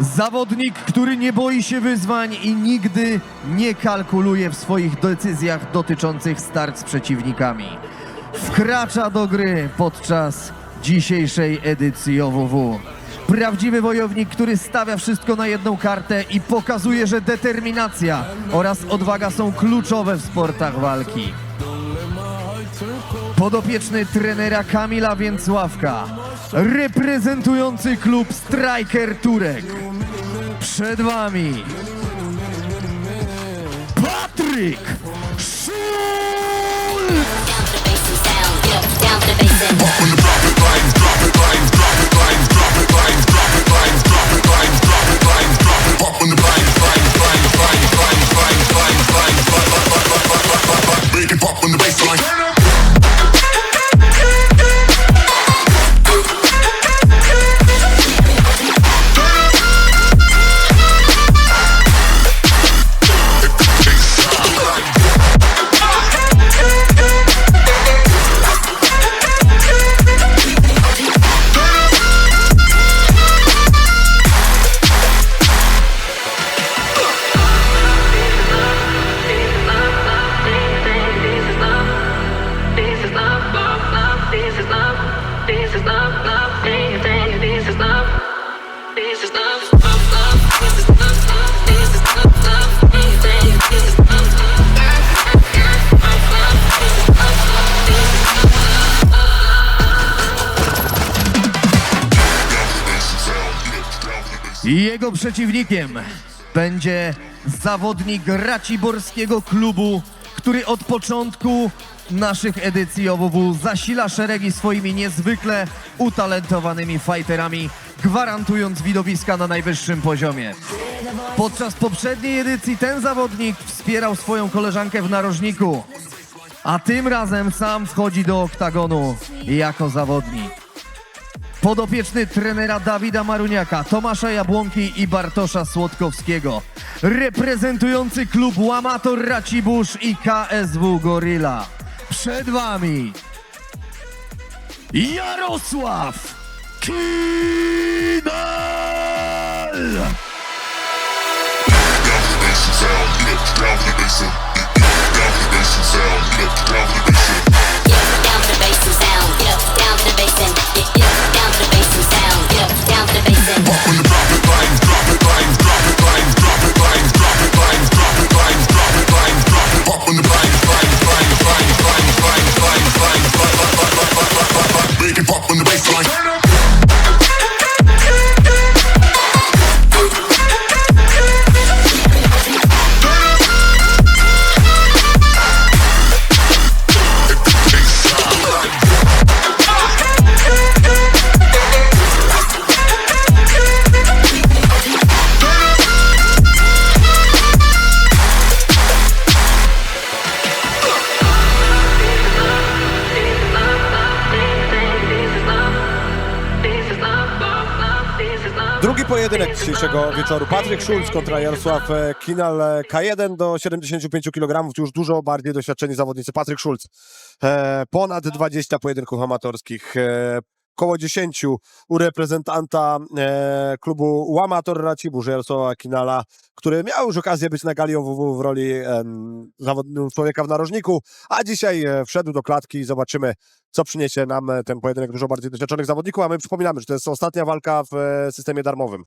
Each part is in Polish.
Zawodnik, który nie boi się wyzwań i nigdy nie kalkuluje w swoich decyzjach dotyczących start z przeciwnikami. Wkracza do gry podczas dzisiejszej edycji OWW. Prawdziwy wojownik, który stawia wszystko na jedną kartę i pokazuje, że determinacja oraz odwaga są kluczowe w sportach walki. Podopieczny trenera Kamila Więcławka, reprezentujący klub Striker Turek. Przed wami Patryk pop on the bass line. Jego przeciwnikiem będzie zawodnik Raciborskiego klubu, który od początku naszych edycji OWW zasila szeregi swoimi niezwykle utalentowanymi fighterami, gwarantując widowiska na najwyższym poziomie. Podczas poprzedniej edycji ten zawodnik wspierał swoją koleżankę w narożniku, a tym razem sam wchodzi do oktagonu jako zawodnik. Podopieczny trenera Dawida Maruniaka, Tomasza Jabłonki i Bartosza Słodkowskiego. Reprezentujący klub Łamator Racibórz i KSW Gorilla. Przed wami Jarosław Kinal! down to dzisiejszego wieczoru. Patryk Szulc kontra Jarosław e, Kinal. e, K1 do 75 kg. Już dużo bardziej doświadczeni zawodnicy. Patryk Szulc. E, ponad 20 pojedynków amatorskich. E, Koło 10 u reprezentanta klubu Łamator Racibórz Jarosława Kinala, który miał już okazję być na gali w roli człowieka w narożniku, a dzisiaj wszedł do klatki i zobaczymy, co przyniesie nam e, ten pojedynek dużo bardziej doświadczonych zawodników, a my przypominamy, że to jest ostatnia walka w e, systemie darmowym.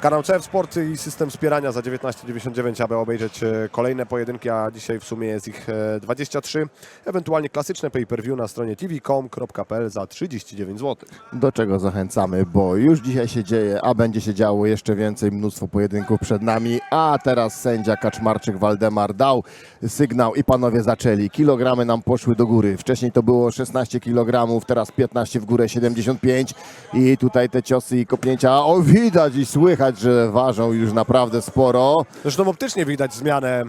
Kanał CF Sport i system wspierania za 19,99, aby obejrzeć e, kolejne pojedynki, a dzisiaj w sumie jest ich e, 23, ewentualnie klasyczne pay-per-view na stronie tvcom.pl za 39 zł. Do czego zachęcamy, bo już dzisiaj się dzieje, a będzie się działo jeszcze więcej, mnóstwo pojedynków przed nami, a teraz sędzia Kaczmarczyk Waldemar dał sygnał i panowie zaczęli. Kilogramy nam poszły do góry. Wcześniej to było 16 kg, teraz 15 w górę, 75 i tutaj te ciosy i kopnięcia, o widać i słychać, że ważą już naprawdę sporo. Zresztą optycznie widać zmianę,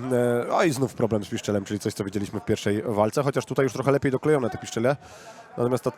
e, o i znów problem z piszczelem, czyli coś, co widzieliśmy w pierwszej walce, chociaż tutaj już trochę lepiej doklejone te piszczele. Natomiast ta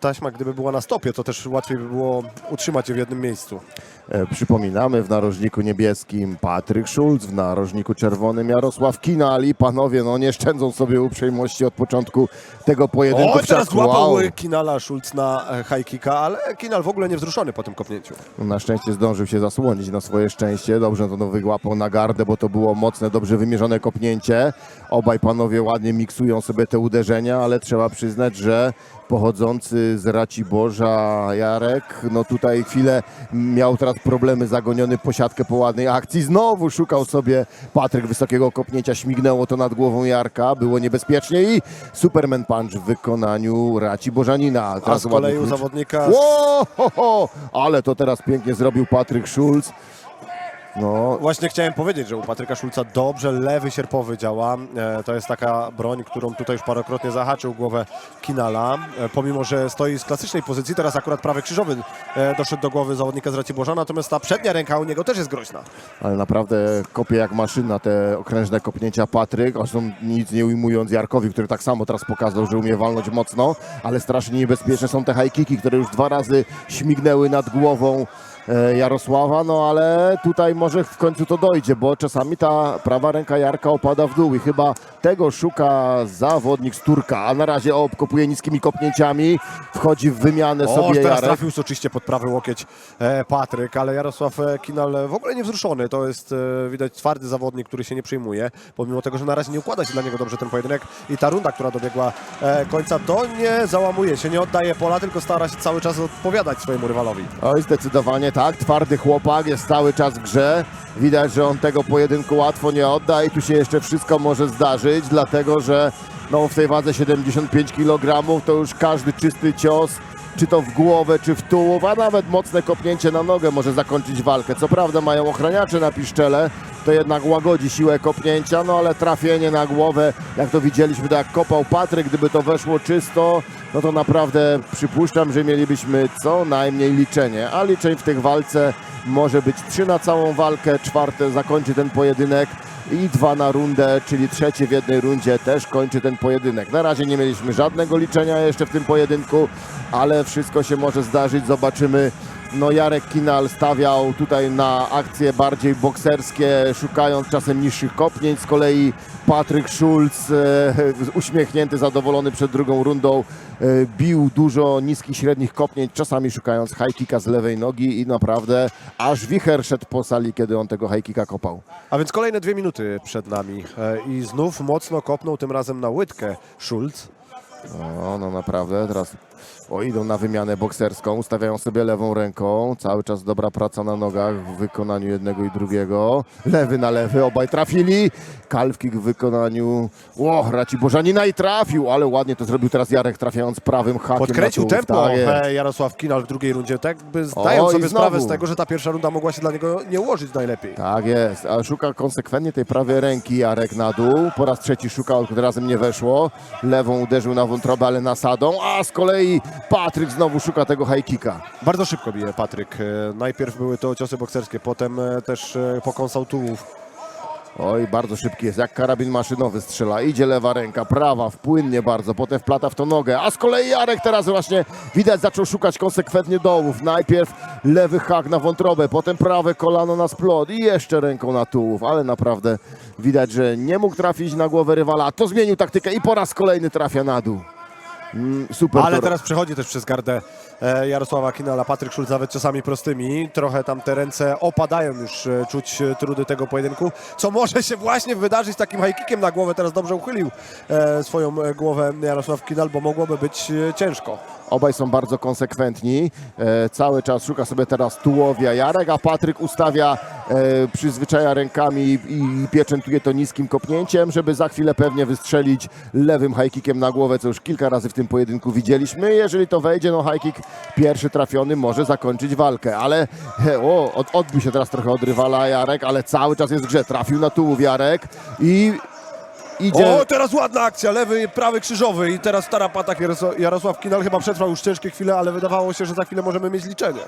taśma, gdyby była na stopie, to też łatwiej by było utrzymać je w jednym miejscu. E, Przypominamy, w narożniku niebieskim Patryk Szulc, w narożniku czerwonym Jarosław Kinal i panowie no nie szczędzą sobie uprzejmości od początku tego pojedynku. O, teraz złapał Wow. Kinala Schulz na e, high kicka, ale Kinal w ogóle nie wzruszony po tym kopnięciu. Na szczęście zdążył się zasłonić na swoje szczęście. Dobrze to wygłapał na gardę, bo to było mocne, dobrze wymierzone kopnięcie. Obaj panowie ładnie miksują sobie te uderzenia, ale trzeba przyznać, że pochodzący z Raciborza Jarek, no tutaj chwilę miał teraz problemy zagoniony po siatkę po ładnej akcji. Znowu szukał sobie Patryk wysokiego kopnięcia, śmignęło to nad głową Jarka, było niebezpiecznie i Superman Punch w wykonaniu Raciborzanina. A Teraz z kolei u zawodnika... Ło, ho, ho, ale to teraz pięknie zrobił Patryk Schulz. No, Właśnie chciałem powiedzieć, że u Patryka Szulca dobrze lewy sierpowy działa. E, to jest taka broń, którą tutaj już parokrotnie zahaczył głowę Kinala. E, pomimo, że stoi z klasycznej pozycji, teraz akurat prawy krzyżowy e, doszedł do głowy zawodnika z Raciborza, natomiast ta przednia ręka u niego też jest groźna. ale naprawdę kopie jak maszyna te okrężne kopnięcia Patryk. Zresztą nic nie ujmując Jarkowi, który tak samo teraz pokazał, że umie walnąć mocno, ale strasznie niebezpieczne są te high kicki, które już dwa razy śmignęły nad głową Jarosława, no ale tutaj może w końcu to dojdzie, bo czasami ta prawa ręka Jarka opada w dół i chyba tego szuka zawodnik z Turka, a na razie obkopuje niskimi kopnięciami, wchodzi w wymianę O, sobie teraz Jarek. trafił soczyście pod prawy łokieć e, Patryk, ale Jarosław e, Kinal w ogóle nie wzruszony. To jest e, widać twardy zawodnik, który się nie przejmuje, pomimo tego, że na razie nie układa się dla niego dobrze ten pojedynek i ta runda, która dobiegła e, końca, to nie załamuje się, nie oddaje pola, tylko stara się cały czas odpowiadać swojemu rywalowi. Oj, zdecydowanie tak. Twardy chłopak jest cały czas w grze. Widać, że on tego pojedynku łatwo nie odda i tu się jeszcze wszystko może zdarzyć, dlatego że no, w tej wadze 75 kg to już każdy czysty cios, czy to w głowę, czy w tułów, a nawet mocne kopnięcie na nogę może zakończyć walkę. Co prawda mają ochraniacze na piszczele, to jednak łagodzi siłę kopnięcia, no ale trafienie na głowę, jak to widzieliśmy, to jak kopał Patryk, gdyby to weszło czysto, no to naprawdę przypuszczam, że mielibyśmy co najmniej liczenie, a liczeń w tych walce może być trzy na całą walkę, czwarte zakończy ten pojedynek i dwa na rundę, czyli trzecie w jednej rundzie też kończy ten pojedynek. Na razie nie mieliśmy żadnego liczenia jeszcze w tym pojedynku, ale wszystko się może zdarzyć, zobaczymy. No Jarek Kinal stawiał tutaj na akcje bardziej bokserskie, szukając czasem niższych kopnięć. Z kolei Patryk Schulz, e, uśmiechnięty, zadowolony przed drugą rundą, e, bił dużo niskich, średnich kopnięć, czasami szukając high kicka z lewej nogi i naprawdę aż wicher szedł po sali, kiedy on tego high kicka kopał. A więc kolejne dwie minuty przed nami e, i znów mocno kopnął tym razem na łydkę Schulz. O, no naprawdę, teraz o, idą na wymianę bokserską, ustawiają sobie lewą ręką, cały czas dobra praca na nogach w wykonaniu jednego i drugiego. Lewy na lewy, obaj trafili. Calf kick w wykonaniu, o, Raci Bożanina i trafił, ale ładnie to zrobił teraz Jarek, trafiając prawym hakiem Podkręcił na tempo Tak Jarosław Kinal w drugiej rundzie, tak by zdają O, sobie sprawę z tego, że ta pierwsza runda mogła się dla niego nie ułożyć najlepiej. Tak jest, a szuka konsekwentnie tej prawej ręki Jarek na dół. Po raz trzeci szukał, razem nie weszło. Lewą uderzył na wątrobę, ale nasadą, a z kolei Patryk znowu szuka tego high kicka. Bardzo szybko bije Patryk. E, Najpierw były to ciosy bokserskie, potem e, też e, pokąsał tułów. Oj, bardzo szybki jest, jak karabin maszynowy strzela. Idzie lewa ręka, prawa, wpłynnie bardzo, potem wplata w to nogę. A z kolei Jarek teraz właśnie widać zaczął szukać konsekwentnie dołów. Najpierw lewy hak na wątrobę, potem prawe kolano na splot i jeszcze ręką na tułów. Ale naprawdę widać, że nie mógł trafić na głowę rywala. To zmienił taktykę i po raz kolejny trafia na dół. Mm, super. Ale teraz przechodzi też przez gardę e, Jarosława Kinala, Patryk Szulc nawet czasami prostymi. Trochę tam te ręce opadają już, e, czuć e, trudy tego pojedynku, co może się właśnie wydarzyć takim high kickiem na głowę. Teraz dobrze uchylił swoją głowę Jarosław Kinal, bo mogłoby być ciężko. Obaj są bardzo konsekwentni. Cały czas szuka sobie teraz tułowia Jarek, a Patryk ustawia, przyzwyczaja rękami i pieczętuje to niskim kopnięciem, żeby za chwilę pewnie wystrzelić lewym high kickiem na głowę, co już kilka razy w tym pojedynku widzieliśmy. Jeżeli to wejdzie, no high kick pierwszy trafiony może zakończyć walkę, ale o, od, odbił się teraz trochę od rywala Jarek, ale cały czas jest w grze. Trafił na tułów Jarek i idzie... O, teraz ładna akcja, lewy, prawy krzyżowy i teraz tarapatak Jarosław, Jarosław Kinal chyba przetrwał już ciężkie chwile, ale wydawało się, że za chwilę możemy mieć liczenie.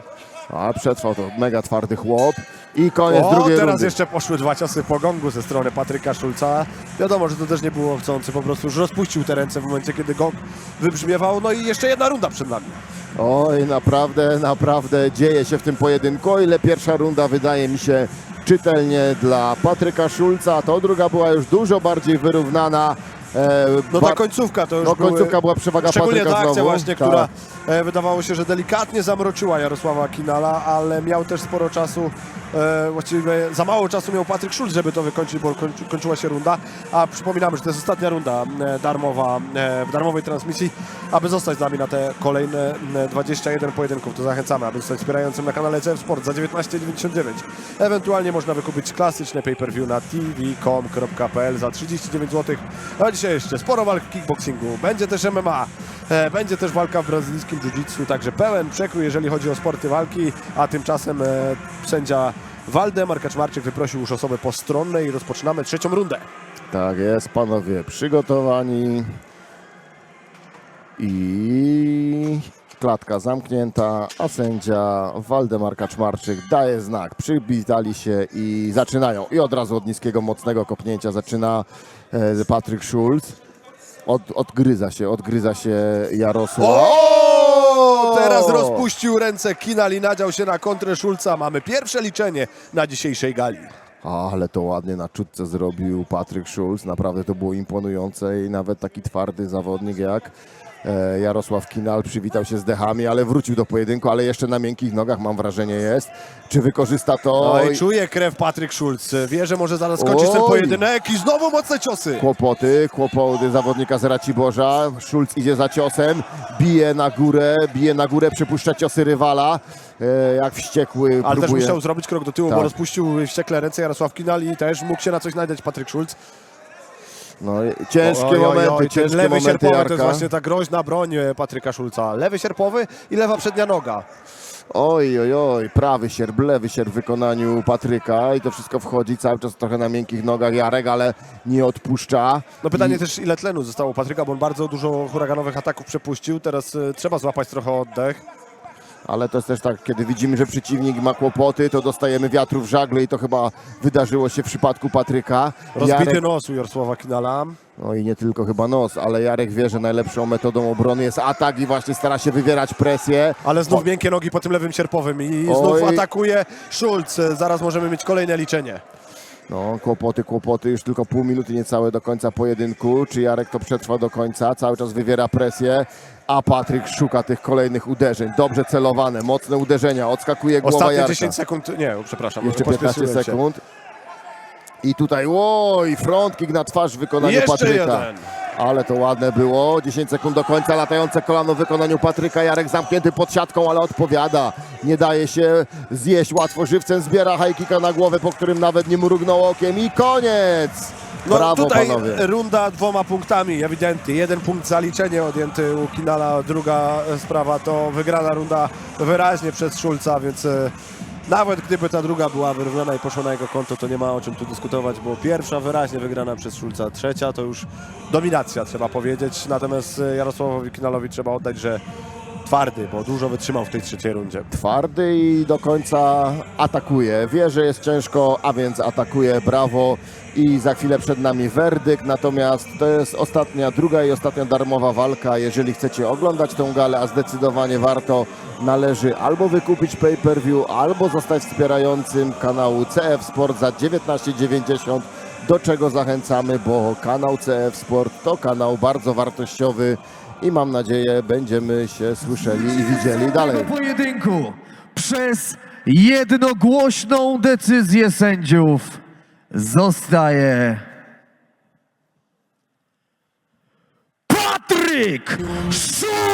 A przetrwał to mega twardy chłop. I koniec O, drugiej teraz rundy. jeszcze poszły dwa ciosy po gongu ze strony Patryka Szulca. Wiadomo, że to też nie było chcący, po prostu już rozpuścił te ręce w momencie, kiedy gong wybrzmiewał. No i jeszcze jedna runda przed nami. Oj, naprawdę, naprawdę dzieje się w tym pojedynku. O ile pierwsza runda wydaje mi się czytelnie dla Patryka Szulca, to druga była już dużo bardziej wyrównana. E, No ta końcówka to już no, końcówka były... była przewaga Szczególnie Patryka ta akcja znowu. właśnie, Tak. która wydawało się, że delikatnie zamroczyła Jarosława Kinala, ale miał też sporo czasu, e, właściwie za mało czasu miał Patryk Szulc, żeby to wykończyć, bo kończy, kończyła się runda. A przypominamy, że to jest ostatnia runda e, darmowa, e, w darmowej transmisji. Aby zostać z nami na te kolejne e, 21 pojedynków, to zachęcamy, aby zostać wspierającym na kanale CF Sport za 19,99. Ewentualnie można wykupić klasyczne pay-per-view na tvcom.pl za 39 zł. A dzisiaj jeszcze sporo walk w kickboxingu, będzie też MMA, e, będzie też walka w brazylijskim jiu-jitsu, także pełen przekrój, jeżeli chodzi o sporty walki, a tymczasem e, sędzia Waldemar Kaczmarczyk wyprosił już osobę postronne i rozpoczynamy trzecią rundę. Tak jest, panowie przygotowani. I klatka zamknięta, a sędzia Waldemar Kaczmarczyk daje znak. Przywitali się i zaczynają. I od razu od niskiego, mocnego kopnięcia zaczyna e, Patryk Schulz. Od, odgryza się, odgryza się Jarosław. O! Teraz rozpuścił ręce Kinal i nadział się na kontrę Szulca. Mamy pierwsze liczenie na dzisiejszej gali. Ale to ładnie na czutce zrobił Patryk Schulz. Naprawdę to było imponujące i nawet taki twardy zawodnik jak Jarosław Kinal przywitał się z dechami, ale wrócił do pojedynku, ale jeszcze na miękkich nogach mam wrażenie jest. Czy wykorzysta to? Oj, czuje krew Patryk Szulc. Wie, że może zaraz skończyć ten Oj. pojedynek i znowu mocne ciosy. Kłopoty, kłopoty zawodnika z Raciborza. Szulc idzie za ciosem, bije na górę, bije na górę, przypuszcza ciosy rywala. E, jak wściekły Ale też próbuje... musiał zrobić krok do tyłu, Tak. bo rozpuścił wściekle ręce Jarosław Kinal i też mógł się na coś nadziać Patryk Szulc. No, ciężkie Oj, oj, oj, momenty, ciężkie lewy momenty sierpowy to Jarka. jest właśnie ta groźna broń e, Patryka Szulca. Lewy sierpowy i lewa przednia noga. Oj, oj, oj, prawy sierp, lewy sierp w wykonaniu Patryka i to wszystko wchodzi cały czas trochę na miękkich nogach Jarek, ale nie odpuszcza. No pytanie też ile tlenu zostało Patryka, bo on bardzo dużo huraganowych ataków przepuścił. Teraz e, trzeba złapać trochę oddech. Ale to jest też tak, kiedy widzimy, że przeciwnik ma kłopoty, to dostajemy wiatru w żagle i to chyba wydarzyło się w przypadku Patryka. Rozbity Jarek, nos u Jarosława Kinala. no i nie tylko chyba nos, ale Jarek wie, że najlepszą metodą obrony jest atak i właśnie stara się wywierać presję. Ale znów miękkie nogi po tym lewym sierpowym i Oj. znów atakuje Szulc. Zaraz możemy mieć kolejne liczenie. No, kłopoty, kłopoty, już tylko pół minuty niecałe do końca pojedynku. Czy Jarek to przetrwa do końca? Cały czas wywiera presję, a Patryk szuka tych kolejnych uderzeń. Dobrze celowane, mocne uderzenia, odskakuje głowa Ostatnie Jarka. 10 sekund, nie, przepraszam. Jeszcze 15 pospieszyłem się. sekund. I tutaj, oj, front kick na twarz w wykonaniu Jeszcze Patryka. jeden. Ale to ładne było. 10 sekund do końca, latające kolano w wykonaniu Patryka. Jarek zamknięty pod siatką, ale odpowiada. Nie daje się zjeść łatwo żywcem. Zbiera high kicka na głowę, po którym nawet nie mrugnął okiem. I koniec! No Brawo, tutaj panowie. runda dwoma punktami, ewidentnie. Jeden punkt zaliczenie odjęty u Kinala, druga sprawa to wygrana runda wyraźnie przez Szulca, więc e, nawet gdyby ta druga była wyrównana i poszła na jego konto, to nie ma o czym tu dyskutować, bo pierwsza wyraźnie wygrana przez Szulca, trzecia to już dominacja trzeba powiedzieć, natomiast e, Jarosławowi Kinalowi trzeba oddać, że twardy, bo dużo wytrzymał w tej trzeciej rundzie. Twardy i do końca atakuje. Wie, że jest ciężko, a więc atakuje. Brawo. I za chwilę przed nami werdykt. Natomiast to jest ostatnia, druga i ostatnia darmowa walka. Jeżeli chcecie oglądać tą galę, a zdecydowanie warto, należy albo wykupić pay-per-view, albo zostać wspierającym kanału CF Sport za 19,90 do czego zachęcamy, bo kanał CF Sport to kanał bardzo wartościowy i mam nadzieję będziemy się słyszeli i widzieli dalej. pojedynku przez jednogłośną decyzję sędziów zostaje Patryk Schulz!